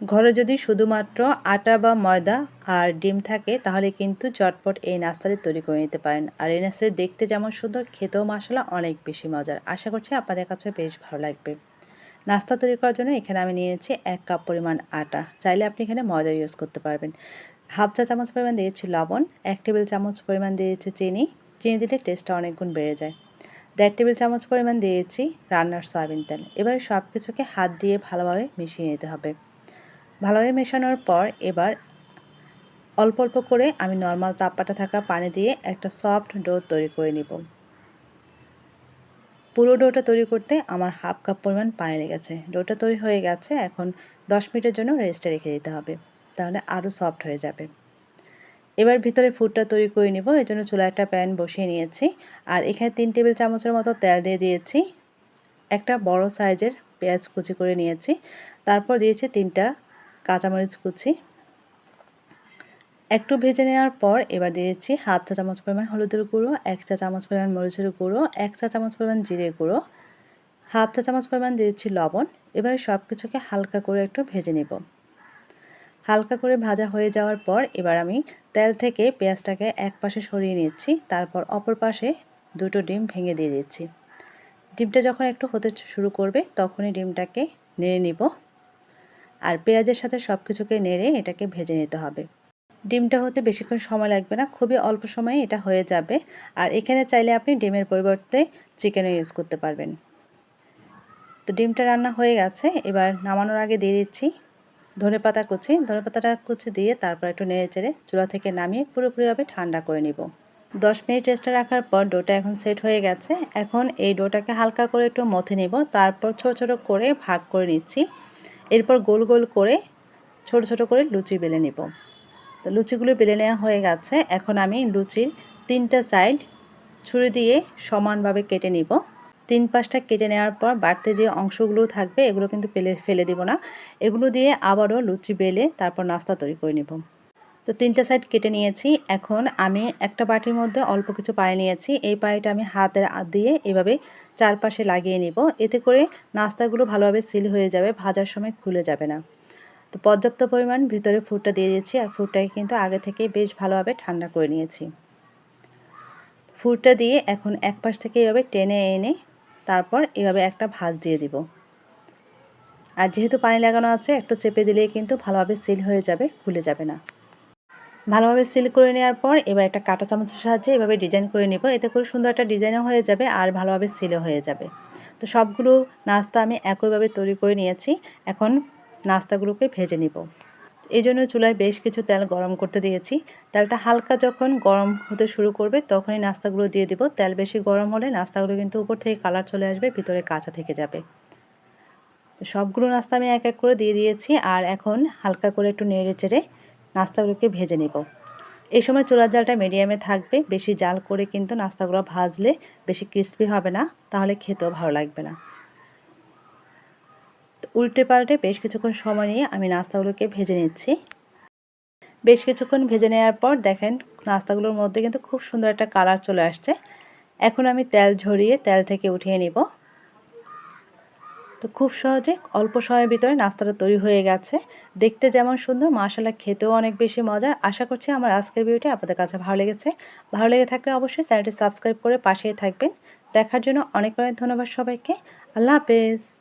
ঘরে যদি শুধুমাত্র আটা বা ময়দা আর ডিম থাকে, তাহলে কিন্তু চটপট এই নাস্তাটি তৈরি করে নিতে পারেন। আর এই নাস্তাটি দেখতে যেমন সুন্দর, খেতেও মশলা অনেক বেশি মজার। আশা করছি আপনাদের কাছে বেশ ভালো লাগবে। নাস্তা তৈরি করার জন্য এখানে আমি নিয়েছি এক কাপ পরিমাণ আটা। চাইলে আপনি এখানে ময়দা ইউজ করতে পারবেন। হাফ চা চামচ পরিমাণ দিয়েছি লবণ, এক টেবিল চামচ পরিমাণ দিয়েছি চিনি। চিনি দিলে টেস্টটা অনেক গুণ বেড়ে যায়। দেড় টেবিল চামচ পরিমাণ দিয়েছি রান্নার সয়াবিন তেল। এবারে সব কিছুকে হাত দিয়ে ভালোভাবে মিশিয়ে নিতে হবে। ভালোভাবে মেশানোর পর এবার অল্প অল্প করে আমি নর্মাল তাপমাত্রা থাকা পানি দিয়ে একটা সফট ডো তৈরি করে নিব। পুরো ডোটা তৈরি করতে আমার হাফ কাপ পরিমাণ পানি লেগেছে। ডোটা তৈরি হয়ে গেছে, এখন দশ মিনিটের জন্য রেস্টে রেখে দিতে হবে, তাহলে আরও সফট হয়ে যাবে। এবার ভিতরে ফুডটা তৈরি করে নিব এই জন্য চুলা একটা প্যান বসিয়ে নিয়েছি, আর এখানে তিন টেবিল চামচের মতো তেল দিয়ে দিয়েছি, একটা বড় সাইজের পেঁয়াজ কুচি করে নিয়েছি, তারপর দিয়েছি তিনটা কাঁচামরিচ কুচি। একটু ভেজে নেওয়ার পর এবার দিয়েছি হাফ চা চামচ পরিমাণ হলুদের গুঁড়ো, এক চা চামচ পরিমাণ মরিচের গুঁড়ো, এক চা চামচ পরিমাণ জিরে গুঁড়ো, হাফ চা চামচ পরিমাণ দিয়েছি লবণ। এবারে সব কিছুকে হালকা করে একটু ভেজে নেব। হালকা করে ভাজা হয়ে যাওয়ার পর এবার আমি তেল থেকে পেঁয়াজটাকে এক পাশে সরিয়ে নিচ্ছি, তারপর অপর পাশে দুটো ডিম ভেঙে দিয়ে দিচ্ছি। ডিমটা যখন একটু হতে শুরু করবে, তখনই ডিমটাকে নেড়ে নিব। আর পেঁয়াজের সাথে সব কিছুকে নেড়ে এটাকে ভেজে নিতে হবে। ডিমটা হতে বেশিক্ষণ সময় লাগবে না, খুবই অল্প সময়ে এটা হয়ে যাবে। আর এখানে চাইলে আপনি ডিমের পরিবর্তে চিকেনও ইউজ করতে পারবেন। তো ডিমটা রান্না হয়ে গেছে, এবার নামানোর আগে দিয়ে দিচ্ছি ধনে পাতা কুচি। ধনে পাতাটা কুচি দিয়ে তারপর একটু নেড়ে চেড়ে চুলা থেকে নামিয়ে পুরোপুরিভাবে ঠান্ডা করে নিব। দশ মিনিট রেস্টে রাখার পর ডোটা এখন সেট হয়ে গেছে। এখন এই ডোটাকে হালকা করে একটু মথে নিব। তারপর ছোট ছোট করে ভাগ করে নিচ্ছি। এরপর গোল গোল করে ছোট ছোট করে লুচি বেলে নেব। তো লুচিগুলো বেলে নেওয়া হয়ে গেছে। এখন আমি লুচির তিনটা সাইড ছুরি দিয়ে সমানভাবে কেটে নিব। তিন পাঁচটা কেটে নেওয়ার পর বাড়তে যে অংশগুলো থাকবে, এগুলো কিন্তু ফেলে ফেলে দিব না। এগুলো দিয়ে আবারও লুচি বেলে তারপর নাস্তা তৈরি করে নেব। তো তিনটা সাইড কেটে নিয়েছি। এখন আমি একটা বাটির মধ্যে অল্প কিছু পানি নিয়েছি। এই পানিটা আমি হাতের দিয়ে এভাবে চারপাশে লাগিয়ে নিব। এতে করে নাস্তাগুলো ভালোভাবে সিল হয়ে যাবে, ভাজার সময় খুলে যাবে না। তো পর্যাপ্ত পরিমাণ ভিতরে ফুটটা দিয়ে দিয়েছি আর ফুটটাকে কিন্তু আগে থেকেই বেশ ভালোভাবে ঠান্ডা করে নিয়েছি। ফুটটা দিয়ে এখন এক পাশ থেকে এভাবে টেনে এনে তারপর এভাবে একটা ভাজ দিয়ে দিব। আর যেহেতু পানি লাগানো আছে, একটু চেপে দিলেই কিন্তু ভালোভাবে সিল হয়ে যাবে, খুলে যাবে না। ভালোভাবে সিল করে নেওয়ার পর এবার একটা কাঁটা চামচের সাহায্যে এভাবে ডিজাইন করে নেব। এতে করে সুন্দর একটা ডিজাইনও হয়ে যাবে আর ভালোভাবে সিলও হয়ে যাবে। তো সবগুলো নাস্তা আমি একইভাবে তৈরি করে নিয়েছি। এখন নাস্তাগুলোকে ভেজে নিব। এই জন্য চুলায় বেশ কিছু তেল গরম করতে দিয়েছি। তেলটা হালকা যখন গরম হতে শুরু করবে তখনই নাস্তাগুলো দিয়ে দিব। তেল বেশি গরম হলে নাস্তাগুলো কিন্তু উপর থেকে কালার চলে আসবে, ভিতরে কাঁচা থেকে যাবে। সবগুলো নাস্তা আমি এক এক করে দিয়ে দিয়েছি। আর এখন হালকা করে একটু নেড়ে চেড়ে নাস্তাগুলোকে ভেজে নেব। এই সময় চুলার জালটা মিডিয়ামে থাকবে। বেশি জাল করে কিন্তু নাস্তাগুলো ভাজলে বেশি ক্রিস্পি হবে না, তাহলে খেতেও ভালো লাগবে না। উল্টে পাল্টে বেশ কিছুক্ষণ সময় নিয়ে আমি নাস্তাগুলোকে ভেজে নিচ্ছি। বেশ কিছুক্ষণ ভেজে নেওয়ার পর দেখেন নাস্তাগুলোর মধ্যে কিন্তু খুব সুন্দর একটা কালার চলে আসছে। এখন আমি তেল ঝরিয়ে তেল থেকে উঠিয়ে নিব। তো খুব সহজে অল্প সময়ের ভিতরে নাস্তাটা তৈরি হয়ে গেছে। দেখতে যেমন সুন্দর মাশালা খেতেও অনেক বেশি মজার। আশা করছি আমার আজকের ভিডিওটি আপনাদের কাছে ভালো লেগেছে। ভালো লেগে থাকলে অবশ্যই চ্যানেলটি সাবস্ক্রাইব করে পাশেই থাকবেন। দেখার জন্য অনেক অনেক ধন্যবাদ সবাইকে। আল্লাহ হাফেজ।